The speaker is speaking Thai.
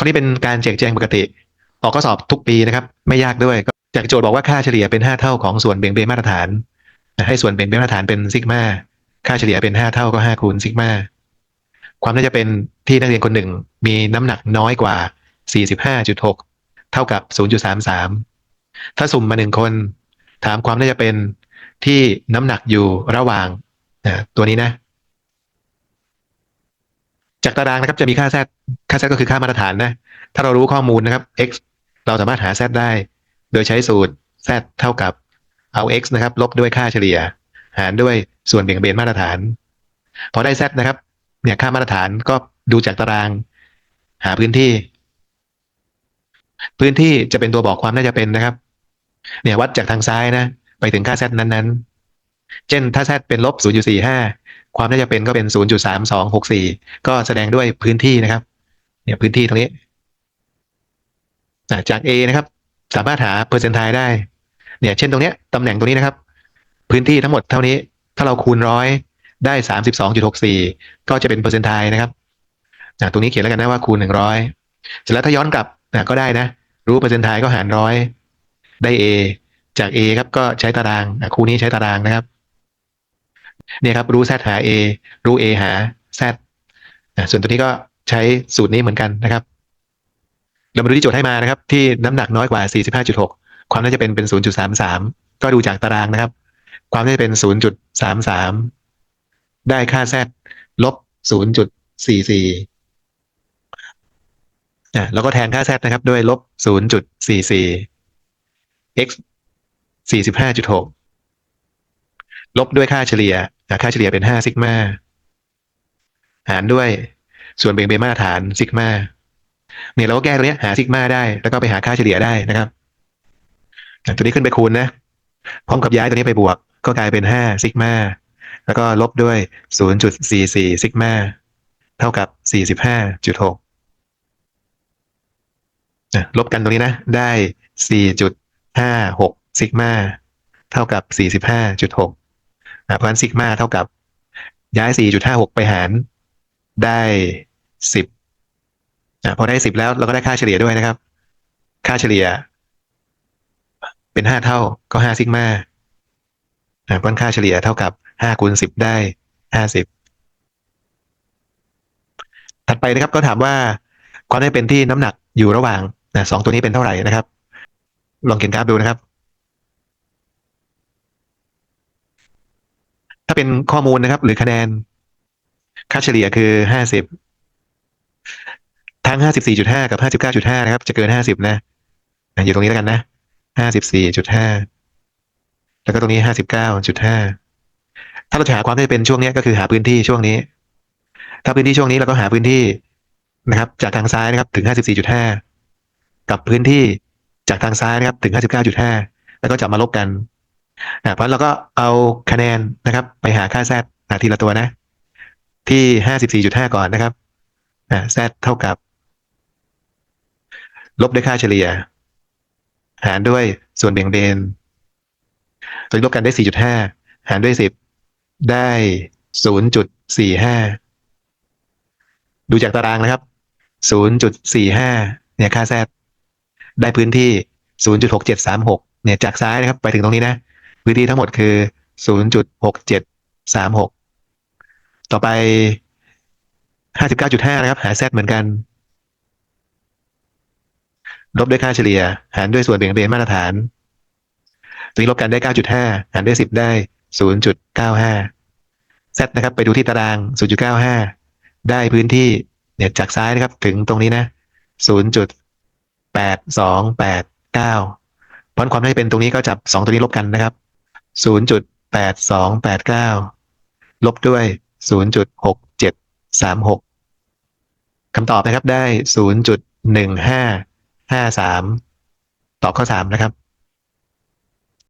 ข้อนี้เป็นการแจกแจงปกติ ออกข้อสอบทุกปีนะครับ ไม่ยากด้วยจากโจทย์บอกว่าค่าเฉลี่ยเป็น 5 เท่าของส่วนเบี่ยงเบนมาตรฐาน ให้ส่วนเบี่ยงเบนมาตรฐานเป็นซิกมาค่าเฉลี่ยเป็น 5 เท่าก็ 5 คูณซิกมาความน่าจะเป็นที่นักเรียนคนหนึ่งมีน้ำหนักน้อยกว่า 45.6 เท่ากับ 0.33 ถ้าสุ่มมาหนึ่งคน ถามความน่าจะเป็นที่น้ำหนักอยู่ระหว่างตัวนี้นะ จากตารางนะครับจะมีค่า z ค่า z ก็คือค่ามาตรฐานนะ ถ้าเรารู้ข้อมูลนะครับ x เราสามารถหา z ได้ โดยใช้สูตร z เท่ากับเอา x นะครับ ลบด้วยค่าเฉลี่ย หารด้วยส่วนเบี่ยงเบนมาตรฐาน พอได้ z นะครับ เนี่ยค่ามาตรฐานก็ดูจากตาราง หาพื้นที่ พื้นที่จะเป็นตัวบอกความน่าจะเป็นนะครับ เนี่ยวัดจากทางซ้ายนะ ไปถึงค่า z นั้นๆ เช่นถ้า z เป็นลบ0.45 ความน่าจะเป็นก็เป็น 0.3264 ก็แสดงด้วยพื้นที่นะครับ เนี่ยพื้นที่ตรงนี้ จาก A นะครับ สามารถหาเปอร์เซนต์ไทได้ เนี่ย เช่นตรงเนี้ยตำแหน่งตรงนี้นะครับ พื้นที่ทั้งหมดเท่านี้ ถ้าเราคูณร้อยได้ 32.64 ก็จะเป็นเปอร์เซนต์ไทนะครับตรงนี้เขียนแล้วกันนะว่าคูณ 100 เสร็จแล้วถ้าย้อนกลับก็ได้นะ รู้เปอร์เซนต์ไทก็หารร้อยได้ A จาก A ครับก็ใช้ตารางคู่นี้ใช้ตารางนะครับ เนี่ยครับรู้ z หา a รู้ a หา z อะส่วนตัวนี้ก็ใช้สูตรนี้เหมือนกันนะครับ เรามาดูที่โจทย์ให้มานะครับ ที่น้ำหนักน้อยกว่า 45.6 ความน่าจะเป็นเป็น 0.33 ก็ดูจากตารางนะครับ ความน่าจะเป็น 0.33 ได้ค่า z ลบ 0.44อะแล้วก็แทนค่า z นะครับ ด้วยลบ 0.44 x 45.6 ลบด้วยค่าเฉลี่ยค่าเฉลี่ยเป็น5ซิกมาหารด้วยส่วนเบี่ยงเบนมาตรฐานซิกมาเนี่ยเราก็แก้ตัวนี้หาซิกมาได้ แล้วก็ไปหาค่าเฉลี่ยได้นะครับตัวนี้ขึ้นไปคูณนะ พร้อมกับย้ายตัวนี้ไปบวก ก็กลายเป็น5ซิกมาแล้วก็ลบด้วย0.44ซิกมาเท่ากับ45.6อะลบกันตรงนี้นะ ได้4.56ซิกมาเท่ากับ45.6นะ เพราะฉะนั้นซิกมาเท่ากับย้าย 4.56 ไปหารได้ 10นะพอได้ 10 แล้วเราก็ได้ค่าเฉลี่ยด้วยนะครับ ค่าเฉลี่ย เป็น 5 เท่าก็ 5 ซิกมาเพราะฉะนั้นค่าเฉลี่ยเท่ากับ 5คูณ10 ได้ 50 ถัดไปนะครับก็ถามว่าความได้เป็นที่น้ำหนักอยู่ระหว่างนะสองตัวนี้เป็นเท่าไหร่นะครับ ลองเขียนกราฟดูนะครับ ถ้าเป็นข้อมูลนะครับ หรือคะแนน ค่าเฉลี่ยคือห้าสิบทั้งห้าสิบสี่จุดห้ากับห้าสิบเก้าจุดห้านะครับ จะเกินห้าสิบนะอ่อยู่ตรงนี้แล้วกันนะห้าสิบสี่จุดห้าแล้วก็ตรงนี้ห้าสิบเก้าจุดห้าถ้าเราจะหาความได้เป็นช่วงนี้ก็คือหาพื้นที่ช่วงนี้ ถ้าพื้นที่ช่วงนี้เราก็หาพื้นที่นะครับ จากทางซ้ายนะครับถึงห้าสิบสี่จุดห้ากับพื้นที่จากทางซ้ายนะครับถึงห้าสิบเก้าจุดห้าแล้วก็จับมาลบกัน อะเพราะเราก็เอาคะแนนนะครับ ไปหาค่า z อะทีละตัวนะ ที่ห้าสิบสี่จุดห้าก่อนนะครับอะ z เท่ากับ ลบด้วยค่าเฉลี่ย หารด้วยส่วนเบี่ยงเบนตัวนลบกันได้สี่จุดห้าหารด้วยสิบได้ศูนย์จุดสี่ห้าดูจากตารางนะครับศูนย์จุดสี่ห้าเนี่ยค่า z ได้พื้นที่ศูนย์จุดหกเจ็ดสามหกเนี่ยจากซ้ายนะครับ ไปถึงตรงนี้นะ พื้นที่ทั้งหมดคือ 0.6736 ต่อไป 59.5 นะครับ หา z เหมือนกัน ลบด้วยค่าเฉลี่ย หารด้วยส่วนเบี่ยงเบนมาตรฐานตรงนี้ลบกันได้ 9.5 หารด้วย 10 ได้ 0.95 z นะครับ ไปดูที่ตาราง 0.95 ได้พื้นที่เนี่ยจากซ้ายนะครับ ถึงตรงนี้นะ 0.8289 เพราะความน่าจะเป็นตรงนี้ก็จับสองตัวนี้ลบกันนะครับ 0.8289 ลบด้วย 0.6736คำตอบนะครับได้ 0.1553 ตอบข้อ 3 นะครับ